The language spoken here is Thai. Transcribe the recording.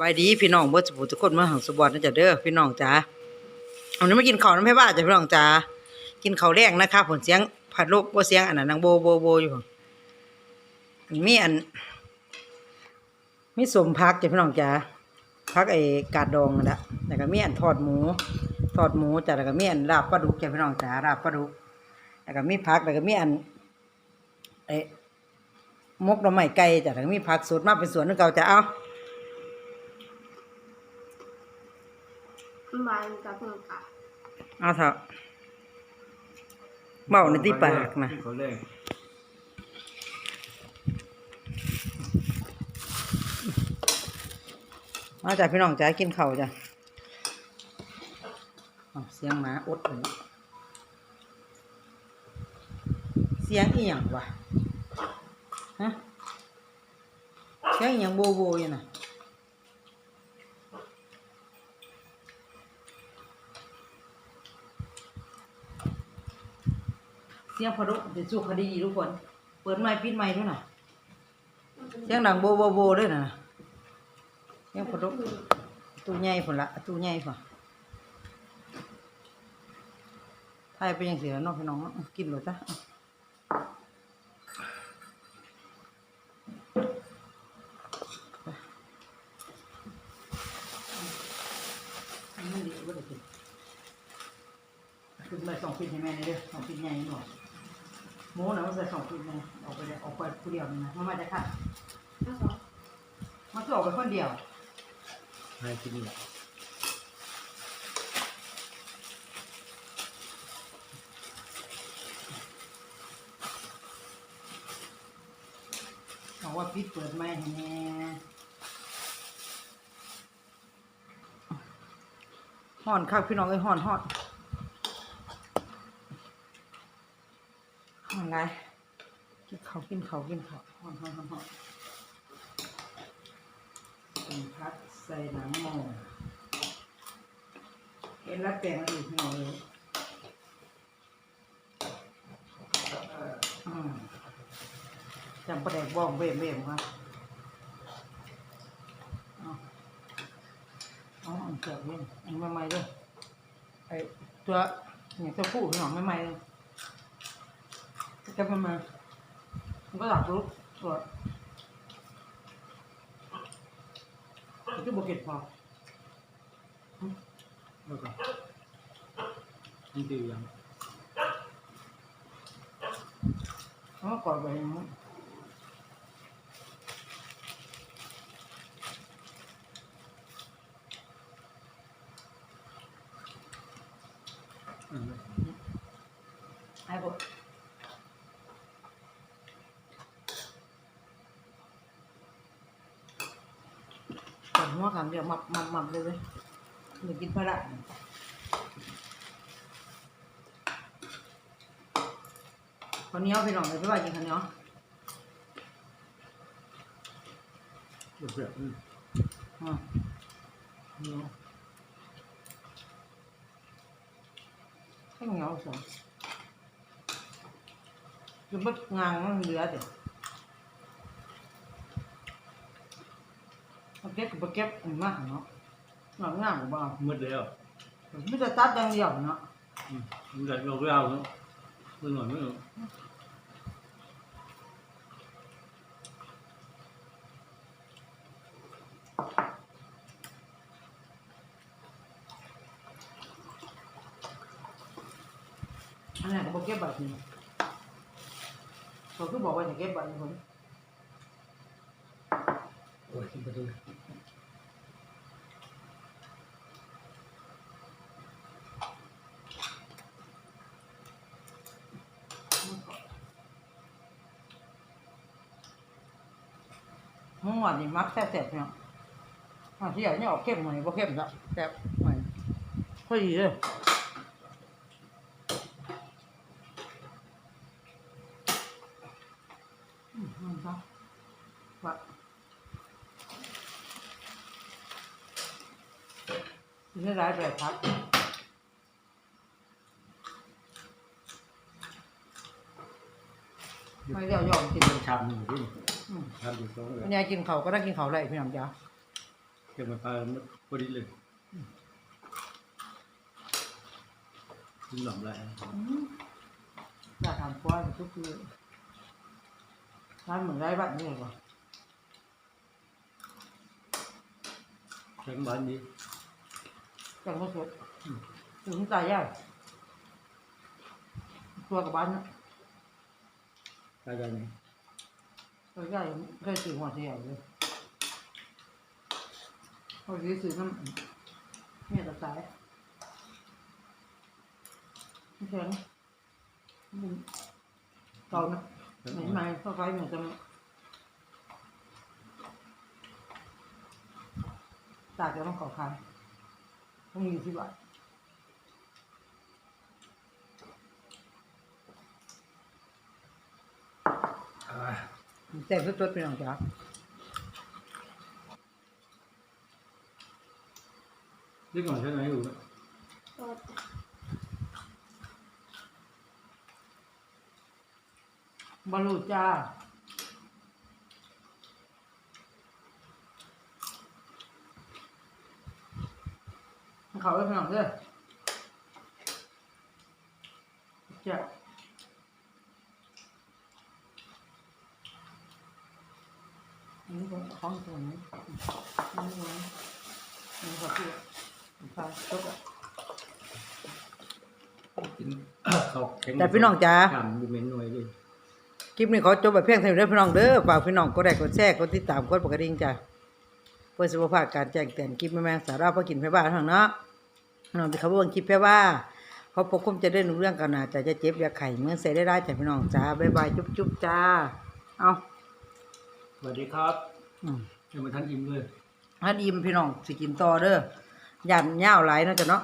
บายดีพี่น้องเบิดสบู่ทุกคนมาหังสบอดนะจ๊ะเด้อพี่น้องจ๋าเอานี้มากินข้าวน้ำแม่บ้าจ้ะพี่น้องจ๋ากินข้าวแรงนะคะผลเสียงผัดลูกบ่เสียงอันนั้นนางโบโบโบอยู่มีอันมีสมพักจ้ะพี่น้องจ๋าพักไอ้กาดดองนั่นแหละแล้วก็มีอันทอดหมู ทอดหมูจ้ะแล้วก็มีอันลาบปลาดุกจ้ะพี่น้องจ๋าลาบปลาดุกแล้วก็มีผักแล้วก็มีอันไอ้มกหน่อไม้ไก่จ้ะแล้วก็มีผักสดมาเป็นสวนนึงเก่าจ้ะเอา มันกับเพื่อนกับเอาเถอะเบ้าในที่ปากนะเขาเล่นมาจากพี่น้องจ้ากินข้าวจ้ะอ้าวเสียงหมาอดเลยเสียงอีหยังวะฮะเสียงอีหยังโบโบอยู่น่ะ เสียงพอดุจะสู้คดีทุกคน เปิดไม้ปิดไม้ด้วยน่ะเสียงดังโบโบโบด้วยน่ะยังพอดกตู้ใหญ่พุ่นละตู้ใหญ่พุ่นไทยเป็นยังเสียเนาะพี่น้องเนาะกินหมดจ้ะอันนี้ดีบ่ได้กินขึ้นมาสองพิษให้แม่นี่เด้อสองพิษใหญ่หน่อย หมูน่ะมันใส่สองพิษไงออกไปเลยออกไปผู้เดียวนี่นะมามาจะค่ะทั้งสองมาคือออกไปคนเดียวให้กินนี่แหละบอกว่าปิดเปิดไม่ให้แน่ห่อนคักพี่น้องเอ้ยห่อนห่อนห่อน ไรกินเขากินเขากินเขาหอนห่อนห่อนห่อนเป็นพัดใส่หนังหมูเห็นแล้วแปลงอีกพี่อยจำประเด็กบ้องเวมเวมครับอาเออันเกิดเว้นอันใหม่ๆด้วยไอตัวอย่างตัวผู้หน่อยใหม่ๆเลย จะมันมามันก็หลับรู้ตัวมันจะบวกเก็ตพอแล้วก็นี่ตียังเพราะว่าก่อนไปอย่างนี้อืมไอ้พวกก่อน หัวคำเดียวมับมับมับเลยเว้ยหนูกินพละข้าวเหนียวพี่น้องเลยพี่ว่ากินข้าวเหนียวเดี๋ยวเพื่อนอืมอืมเหนียวข้าวเหนียวสองคือบัดงางมันเหลือเดี๋ยว เอาเก็บกับบ่เก็บอันมากเนาะงางงางกับบ้ามืดแล้วไม่จะตัดอย่างเดียวเนาะอืมมันจะเราไม่เอาเนาะมือหน่อยไม่เอาอันนี้ก็บ่เก็บแบบนี้เขาคือบอกว่าจะเก็บแบบนี้คนโอ้ยกินไปดู หัวานนี่มักแซ่บๆเนาะอะที่อยากเนี่ยออกเข้มหน่อยบ่เข้มจ้ะแซ่บหน่อยพอดีเลยมันก็ว่านี่ร้ายแบบพักไม่เดี๋ยวยอมกิน ชามหนึ่งที่อืม ชามอยู่สองเลยคุณยายกินเขาวก็ได้กินเขาวไรพี่น้องจ๋าก็บมาพามันพอดีเลยกินหล่อมไรอยากทำฟ้อนทุกคืนร้านเหมือนไรบ้านนี่เหรอแข็งบ้านดีจังก็สดถึงตายยากตัวกับบ้านนะกายกั นตัวใหญ่เคยซื้อหัวเสียวเลยพอดีซื้อน้ำเนี่ยตะสายไม่แข็งมันเก่านะเหม็นไหมเข้าไปเหมือนจะตากจะต้องขอคายต้องมีที่บ้าน แต่งสดๆเป็นหลังจากนี่ก่อนใช่ไหมอยู่ก็บอลลูจ้าเขาไปเป็นหลังเด้อจ้าอั นนี้ก็ของตัวนี้อันนี้ก็อันนี้ก็คือฟ้าตกอะกินเขาแข็งแต่พี่น้องจ๋าทำดูเมนหน่อยดิคลิปนี้ขอจบแบบเพียงเท่านี้เด้อพี่น้องเด้อฝากพี่น้องกดไลค์กดแชร์กดติดตามกดปกระดิ่งจ้ะเพื่อสุขภาพการแจ้งเตือนคลิปแม่ๆสาระพอกินไผบ้านทางเนาะพี่น้องที่เขาเบิ่งคลิปแพ่ว่าเขาพบคุมจะได้รู้เรื่องกันนะจะจะเจ็บอยาไข่เมื่อเสร็จได้ได้จ้ะพี่น้องจ้าบ๊ายบายจุ๊บจุ๊บจ้าเอา สวัสดีครับอืมยังมาทันอิ่มเลยฮันอิ่มพี่น้องสิกินต่อเด้อยันยาวหลายเนาะจ้ะเนาะ